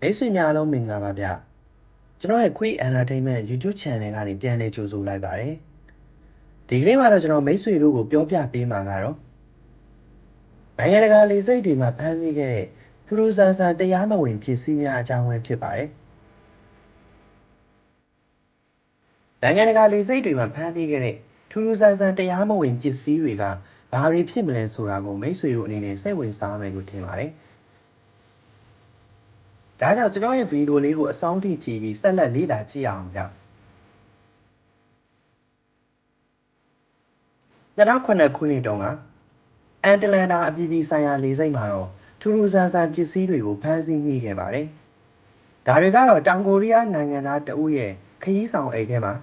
မိတ်ဆွေများအားလုံးမင်္ဂလာပါဗျကျွန်တော်ရဲ့ Quick Entertainment YouTube Channel ကနေပြန်လည်ကြိုဆိုလိုက်ပါတယ်ဒီကနေ့မှာတော့ကျွန်တော်မိတ်ဆွေတို့ကိုပြောပြပေးမှာကတော့နိုင်ငံတကာလေဆိပ်တွေမှာဖမ်းမိခဲ့တဲ့ထူးထူးဆန်းဆန်းတရားမဝင်ပစ္စည်းများအကြောင်းပဲဖြစ်ပါတယ်နိုင်ငံတကာလေဆိပ်တွေမှာဖမ်းမိခဲ့တဲ့ထူးထူးဆန်းဆန်းတရားမဝင်ပစ္စည်းတွေကဘာတွေဖြစ်မလဲဆိုတာကိုမိတ်ဆွေတို့အနေနဲ့စိတ်ဝင်စားမယ်လို့ထင်ပါတယ် ဒါကြောင့်ကျွန်တော်ရဲ့ဗီဒီယိုလေးကိုအဆုံးထိကြည့်ပြီးဆက်လက်လေ့လာကြည့်အောင်ဗျ2009ခုနှစ်တုန်းကအန်တလန်တာအပြည်ပြည်ဆိုင်ရာလေဆိပ်မှာတော့ထူးထူးဆန်းဆန်းပစ္စည်းတွေကိုဖမ်းဆီးမိခဲ့ပါတယ်။ဒါတွေကတော့တောင်ကိုရီးယားနိုင်ငံသားတဦးရဲ့ခရီးဆောင်အိတ်ထဲမှာ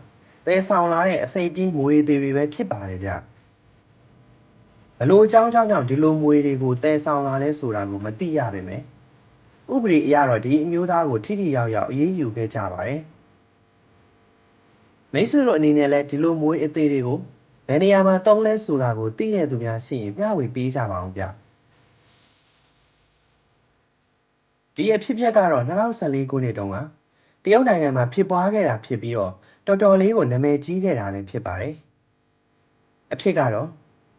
သဲဆောင်လာတဲ့အစိပ်ပြင်းမွေတွေတွေပဲဖြစ်ပါတယ်ဗျ။ဘလို့အကြောင်းကြောင့်ကြောင့်ဒီလိုမွေတွေကိုသဲဆောင်လာလဲဆိုတာကိုမသိရပါမယ်။ ဥပဒေအရတော့ဒီအမျိုးသားကိုထိထိရောက်ရောက်အရေးယူခဲ့ကြပါတယ်မိတ်ဆွေတို့အနေနဲ့လည်းဒီလိုမွေးအသေးတွေကိုဘယ်နေရာမှာတုံးလဲဆိုတာကိုသိတဲ့သူများရှိရင်မျှဝေပေးကြပါအောင်ဗျဒီအဖြစ်အပျက်ကတော့2014ခုနှစ်တုန်းကတရုတ်နိုင်ငံမှာဖြစ်ပွားခဲ့တာဖြစ်ပြီးတော့တော်တော်လေးကိုနာမည်ကြီးခဲ့တာလည်းဖြစ်ပါတယ်အဖြစ်ကတော့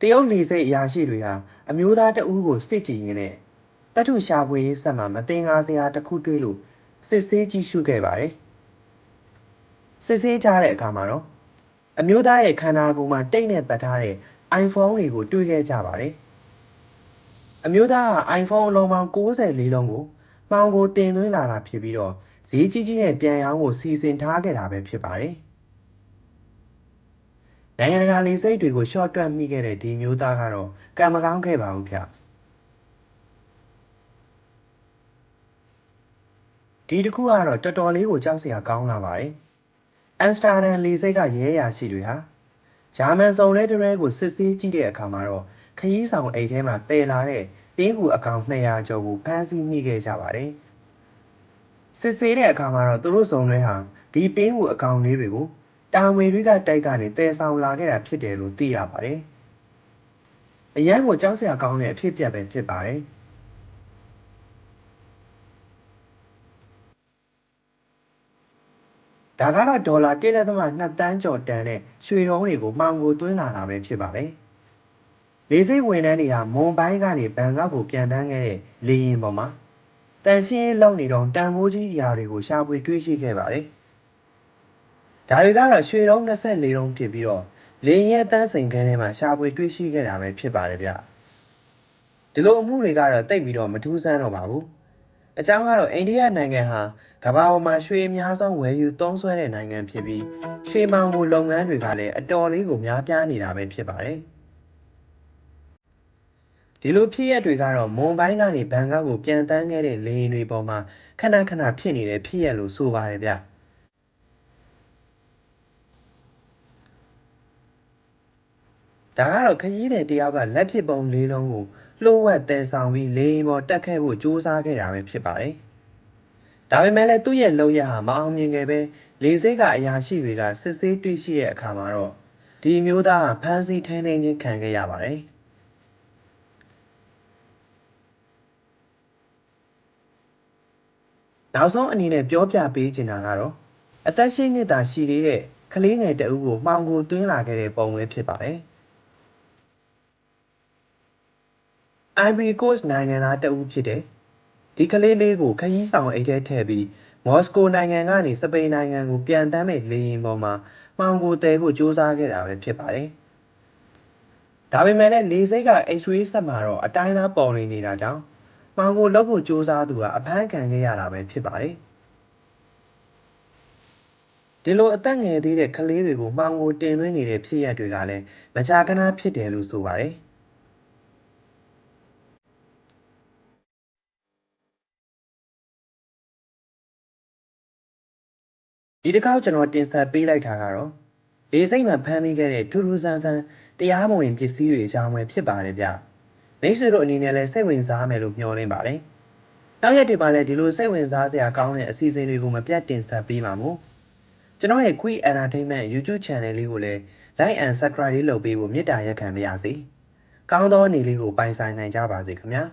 တရုတ်လေဆိပ်အရာရှိတွေဟာအမျိုးသားတအူးကိုစစ်ကြည့်ရင်းနဲ့ တတ်ထုရှာဖွေရေးဆက်မှာမတင်ကားစရာတစ်ခုတွေ့လို့စစ်ဆေးကြည့်ရှုခဲ့ပါတယ်စစ်ဆေးကြတဲ့အခါမှာတော့အမျိုးသားရဲ့ခန္ဓာကိုယ်မှာတိတ်နဲ့ပတ်ထားတဲ့ iPhone တွေကိုတွေ့ခဲ့ကြပါတယ်အမျိုးသားက iPhone အလုံးပေါင်း64လုံးကိုမှောင်ကိုတင်သွင်းလာတာဖြစ်ပြီးတော့ဈေးကြီးကြီးနဲ့ပြန်ရောင်းဖို့စီစဉ်ထားခဲ့တာပဲဖြစ်ပါတယ်နိုင်ငံတကာလေဆိပ်တွေကို short တွက်မိခဲ့တဲ့ဒီမျိုးသားကတော့ကံမကောင်းခဲ့ပါဘူးဗျ။ ဒီတစ်ခုကတော့တော်တော်လေးကိုကြောက်စရာကောင်းလာပါတယ်။အမ်စတာဒမ်လေဆိပ်ကရဲရာရှိတွေဟာဂျာမန်စုံလဲတရဲကိုစစ်ဆေးကြည့်တဲ့အခါမှာတော့ခရီးဆောင်အိတ်ထဲမှာတည်လာတဲ့တင်းကူအကောင်200ကျော်ကိုဖမ်းဆီးမိခဲ့ကြပါတယ်။စစ်ဆေးတဲ့အခါမှာတော့သူတို့စုံလဲဟာဒီပင်းကူအကောင်လေးတွေကိုတာဝေတွေကတိုက်ကနေတည်ဆောင်လာခဲ့တာဖြစ်တယ်လို့သိရပါတယ်။အရန်ကိုကြောက်စရာကောင်းတဲ့အဖြစ်အပျက်ပဲဖြစ်ပါတယ်။ ဒါကတော့ဒေါ်လာ1.2တန်းကျော်တန်တဲ့ရွှေတုံးတွေကိုမှောင်ကိုသွင်းလာတာပဲဖြစ်ပါတယ်။လေဆိပ်ဝန်ထမ်းတွေကမွန်ဘိုင်းကနေဘန်ကောက်ကိုပြန်တန်းခဲ့တဲ့လေယာဉ်ပေါ်မှာတန်ရှင်းလောက်နေတော့တန်ဖိုးကြီးအရာတွေကိုရှာဖွေတွေ့ရှိခဲ့ပါတယ်။ဒါတွေကတော့ရွှေတုံး24တုံးဖြစ်ပြီးတော့လေယာဉ်ရဲ့တန်းစိန်ခန်းထဲမှာရှာဖွေတွေ့ရှိခဲ့တာပဲဖြစ်ပါတယ်ဗျ။ဒီလိုအမှုတွေကတော့တိတ်ပြီးတော့မထူးဆန်းတော့ပါဘူး။ အကြောင်းကတော့အိန္ဒိယနိုင်ငံဟာကမ္ဘာပေါ်မှာရွှေအများဆုံးဝယ်ယူသုံးစွဲတဲ့နိုင်ငံဖြစ်ပြီးရွှေမောင်ကိုလုပ်ငန်းတွေကလည်းအတော်လေးကိုများပြားနေတာပဲဖြစ်ပါတယ်ဒီလိုဖြစ်ရက်တွေကတော့မွန်ဘိုင်းကနေဘန်ကောက်ကိုပြန်တန်းခဲ့တဲ့လေယာဉ်တွေပေါ်မှာခဏခဏဖြစ်နေတဲ့ဖြစ်ရက်လို့ဆိုပါတယ်ဗျ ဒါကတော့ခရီးသည်တယောက်ကလက်ဖြစ်ပုံလေးလုံးကိုလှိုးဝက်တဲဆောင်ပြီးလေရင်ပေါ်တက်ခဲ့ဖို့ကြိုးစားခဲ့တာပဲဖြစ်ပါတယ်။ဒါပေမဲ့လည်းသူ့ရဲ့လုံရဟာမအောင်မြင်ခဲ့ပဲလေစိတ်ကအရာရှိတွေကစစ်ဆေးတွေ့ရှိတဲ့အခါမှာတော့ဒီမျိုးသားဖမ်းဆီးထိန်းသိမ်းခြင်းခံခဲ့ရပါတယ်။နောက်ဆုံးအနေနဲ့ပြောပြပေးချင်တာကတော့အသက်ရှင်နေတာရှိသေးတဲ့ကလေးငယ်တအုပ်ကိုမှောင်ကိုသွင်းလာခဲ့တဲ့ပုံပဲဖြစ်ပါတယ်။ Ivory Coast နိုင်ငံသားတဦးဖြစ်တယ်။ဒီကလေးလေးကိုခရီးဆောင်အိတ်ထဲထည့်ပြီးမော်စကိုနိုင်ငံကနေစပိန်နိုင်ငံကိုပြန်တမ်းမဲ့လေယာဉ်ပေါ်မှာမှောင်ကိုတည်ဖို့ကြိုးစားခဲ့တာပဲဖြစ်ပါတယ်။ဒါပေမဲ့လည်းလေဆိပ်က X-ray ဆက်မှာတော့အတိုင်းသားပေါ်နေနေတာကြောင့်မှောင်ကိုလုပ်ဖို့ကြိုးစားသူကအဖမ်းခံခဲ့ရတာပဲဖြစ်ပါတယ်။ဒီလိုအသက်ငယ်သေးတဲ့ကလေးတွေကိုမှောင်ကိုတင်သွင်းနေတဲ့ဖြစ်ရပ်တွေကလည်းမကြာခဏဖြစ်တယ်လို့ဆိုပါတယ်။ ဒီတစ်ခေါက်ကျွန်တော်တင်ဆက်ပေးလိုက်တာကတော့လေစိတ်မှာဖမ်းမိခဲ့တဲ့ထူးထူးဆန်းဆန်းတရားမဝင်ပစ္စည်းတွေအကြောင်းပဲဖြစ်ပါတယ်ဗျမိတ်ဆွေတို့အနေနဲ့လည်းစိတ်ဝင်စားမယ်လို့မျှော်လင့်ပါတယ်နောက်ရက်တွေမှာလည်းဒီလိုစိတ်ဝင်စားစရာကောင်းတဲ့အစီအစဉ်တွေကိုမပြတ်တင်ဆက်ပေးပါမို့ကျွန်တော်ရဲ့ Quick Entertainment YouTube Channel လေးကိုလည်း Like and Subscribe လေးလုပ်ပေးဖို့မေတ္တာရက်ခံပါရစေကောင်းသောနေ့လေးကိုပိုင်ဆိုင်နိုင်ကြပါစေခင်ဗျာ